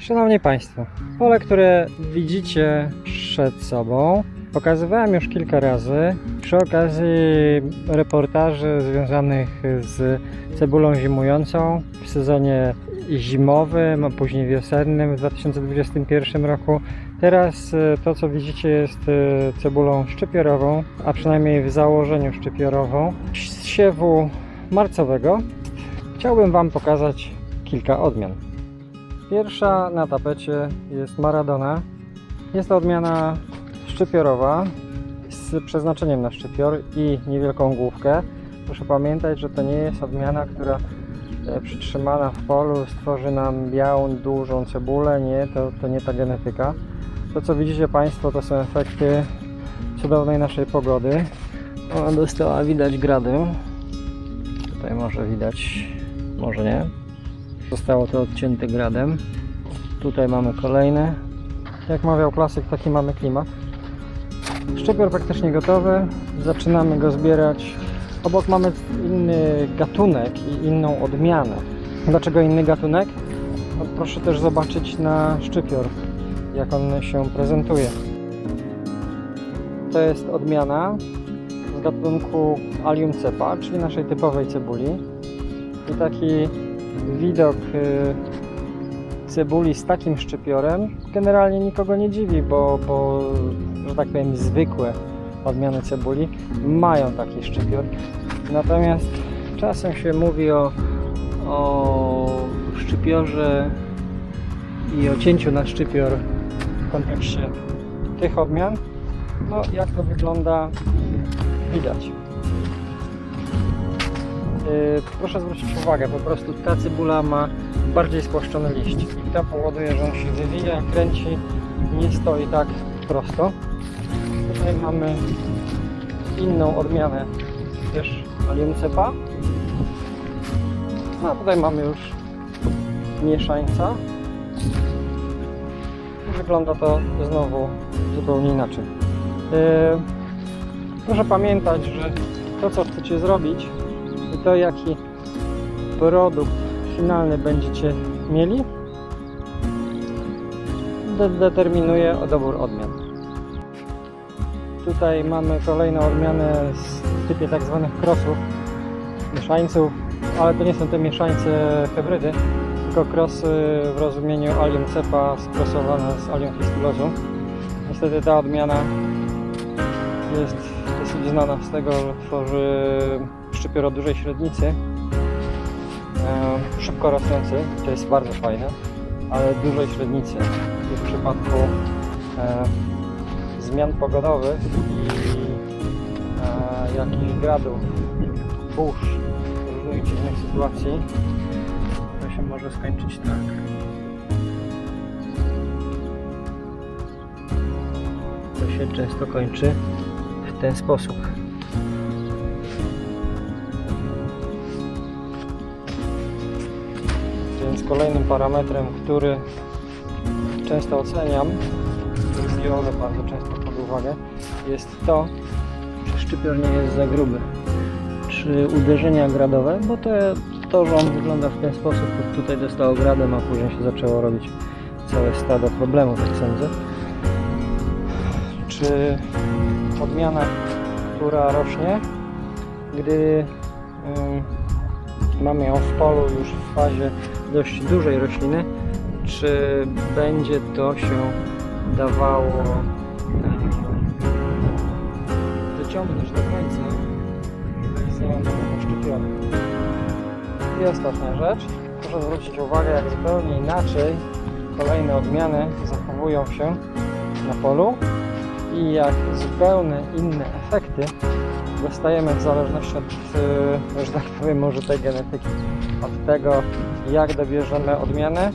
Szanowni Państwo, pole, które widzicie przed sobą, pokazywałem już kilka razy przy okazji reportaży związanych z cebulą zimującą w sezonie zimowym, a później wiosennym w 2021 roku. Teraz e, to, co widzicie, jest e, cebulą szczypiorową, a przynajmniej w założeniu szczypiorową z siewu marcowego. Chciałbym Wam pokazać kilka odmian. Pierwsza na tapecie jest Maradona. Jest to odmiana szczypiorowa z przeznaczeniem na szczypior i niewielką główkę. Proszę pamiętać, że to nie jest odmiana, która e, przytrzymana w polu stworzy nam białą, dużą cebulę. Nie, to, to nie ta genetyka. To, co widzicie Państwo, to są efekty cudownej naszej pogody. Ona dostała, widać gradę. Tutaj może widać, może nie. Zostało to odcięte gradem. Tutaj mamy kolejne. Jak mawiał klasyk, taki mamy klimat. Szczypior praktycznie gotowy. Zaczynamy go zbierać. Obok mamy inny gatunek i inną odmianę. Dlaczego inny gatunek? No proszę też zobaczyć na szczypior, jak on się prezentuje. To jest odmiana z gatunku Allium cepa, czyli naszej typowej cebuli. I taki widok y, cebuli z takim szczypiorem generalnie nikogo nie dziwi, bo, bo że tak powiem zwykłe odmiany cebuli mają taki szczypior. Natomiast czasem się mówi o, o szczypiorze i o cięciu na szczypior w kontekście tych odmian. No jak to wygląda widać. Yy, proszę zwrócić uwagę, po prostu ta cebula ma bardziej spłaszczony liść i to powoduje, że on się wywija, kręci, nie stoi tak prosto. Tutaj mamy inną odmianę też Allium cepa. No a tutaj mamy już mieszańca. Wygląda to znowu zupełnie inaczej. Yy, proszę pamiętać, że to co chcecie zrobić to jaki produkt finalny będziecie mieli de determinuje dobór odmian. Tutaj mamy kolejną odmianę w typie tak zwanych crossów, mieszańców, ale to nie są te mieszańce hybrydy, tylko crossy w rozumieniu Allium cepa skrosowane z Allium fistulosum. Niestety ta odmiana jest dosyć znana z tego, że tworzy szczypior o dużej średnicy, e, szybko rosnący, to jest bardzo fajne, ale dużej średnicy i w przypadku e, zmian pogodowych i e, jakichś gradów, burz, różnych dziwnych sytuacji, to się może skończyć tak. To się często kończy w ten sposób. Więc kolejnym parametrem, który często oceniam, i biorę bardzo często pod uwagę, jest to, czy szczypior nie jest za gruby. Czy uderzenia gradowe, bo to, to że on wygląda w ten sposób, tutaj dostało gradem, a później się zaczęło robić całe stado problemów, jak sądzę. Czy odmiana, która rośnie, gdy mamy ją w polu już w fazie dość dużej rośliny, czy będzie to się dawało em, wyciągnąć do końca? Bez załamania szczypiora. I ostatnia rzecz, proszę zwrócić uwagę, jak zupełnie inaczej kolejne odmiany zachowują się na polu i jak zupełnie inne efekty dostajemy w zależności od, e, że tak powiem, użytej genetyki. Od tego, jak dobierzemy odmianę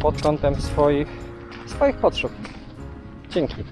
pod kątem swoich, swoich potrzeb. Dzięki.